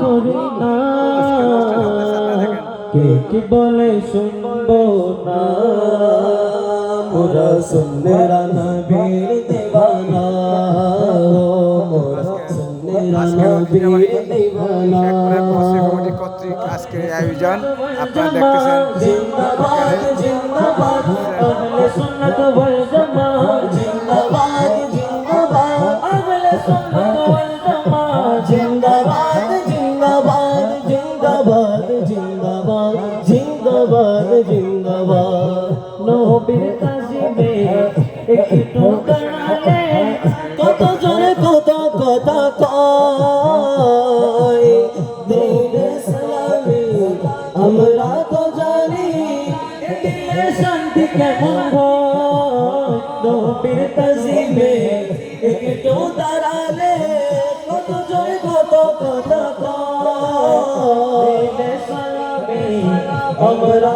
করি না। কে কি বলে শুনব না। মোরা সুন্নেরা নবীর কর্তৃক আজকের আয়োজন আপনারা দেখতেছেন জিন্দাবাদ জিন্দাবাদ। ওয়াল জামাত জিন্দাবাদ জিন্দাবাদ। শান্তি কেমন নবীর তাজিমে একটু দাঁড়ালে কত জনে কত কথা আমরা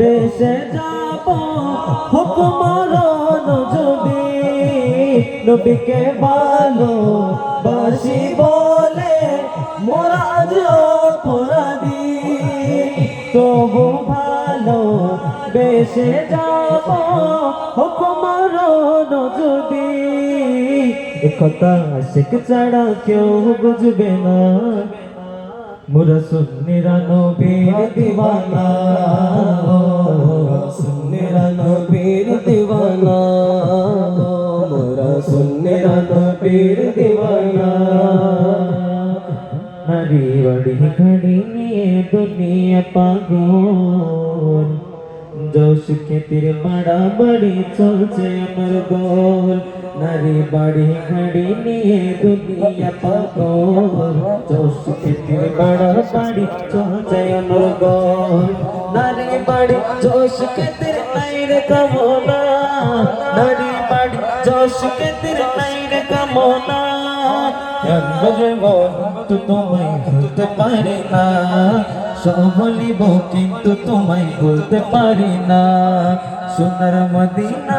দেশে যাব। হুকুমরণ যদি নবীকে ভালো বাসি বলে মোরাজ অপরাধী। তবু ভালো বেশে যাব। হুকুমরণ যদি একথা আশিক ছাড়া কেউ বুঝবে না। মুরা সুন্নিরা নবীর দিওয়ানা সুন্নেরা নবীর দিওয়ানা মোরা সুন্নেরা নবীর দিওয়ানা নারী বাড়ি ঘড়ি নিয়ে দুনিয়া পাগল জোশ খেতির বাড়া বাড়ি চলছে আমার গোল নারী বাড়ি ঘড়ি নিয়ে দুনিয়া পাগল জোশ খেতির বাড়া বাড়ি আমার গোল নারী বাড়ি, জোশ নাই রে কামনা। নারী বাড়ি, জোশ নাই রে কামনা। কিন্তু তোমায় ভুলতে পারি না? সব বলিব কিন্তু তোমায় বলতে পারি না। সোনার মদিনা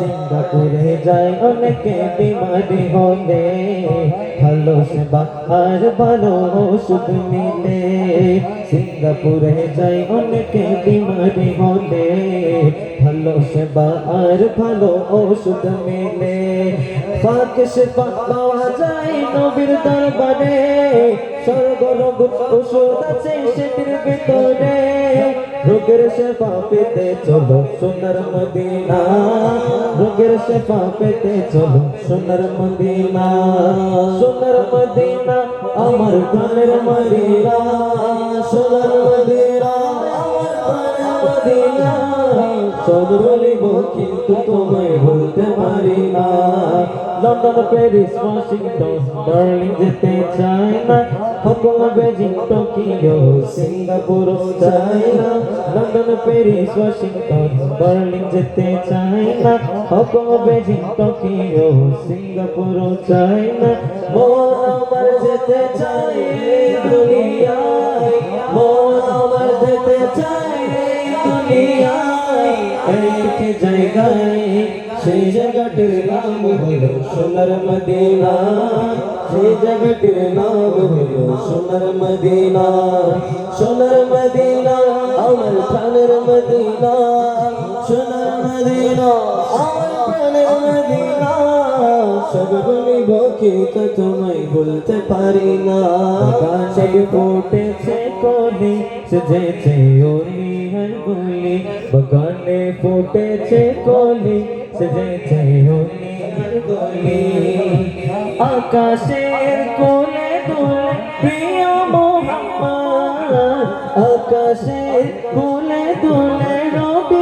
আরে সিঙ্গাপুরে যায়, অনেকে বিমারি হলে ভালো সেবা আর ভালো ওষুধ মিলে সিঙ্গাপুরে যায়, অনেকে বিমারি হলে। ভালো সেবা আর ভালো ওষুধ মিলে ফাঁক সেবা পাওয়া যায় নবীর দরবারে। স্বর্গরোগ ওষুধ আছে সেটির ভিতরে। রোগের সেবা পেতে চলো সোনার মদিনা। রোগের সেবা পেতে চলো। সোনার মদিনা সোনার মদিনা, আমার প্রাণের মদিনা। সোনার মদিনা বলিব কিন্তু তোমায় বলতে পারি না। লন্ডন, প্যারিস, ওয়াশিংটন, বার্লিন যেতে চাই না। হকম বেজিং, টোকিও সিঙ্গাপুর চাই না। লন্ডন, প্যারিস, ওয়াশিংটন, বার্লিন যেতে চাই না হকম বেজিং টোকিও সিঙ্গাপুর চাই না মন আমার যেতে চাই দুনিয়ায়, মন আমার যেতে চাই দুনিয়ায়। এক জায়গায়, সেই জায়গাটির নাম হলো সোনার মদিনা। সেই জায়গাটির নাম হলো সোনার মদিনা। সোনার মদিনা, আমার প্রাণের মদিনা। সোনার মদিনা, আমার প্রাণের মদিনা, সব বলতে পারি না। কলি, সেজেছে অলিয়ার গলি বাগানে ফুটেছে কলি, সেজেছে অলিয়ার গলি আকাশের কোলে দোলে প্রিয় মোহাম্মদ, আকাশের কোলে দোলে রবি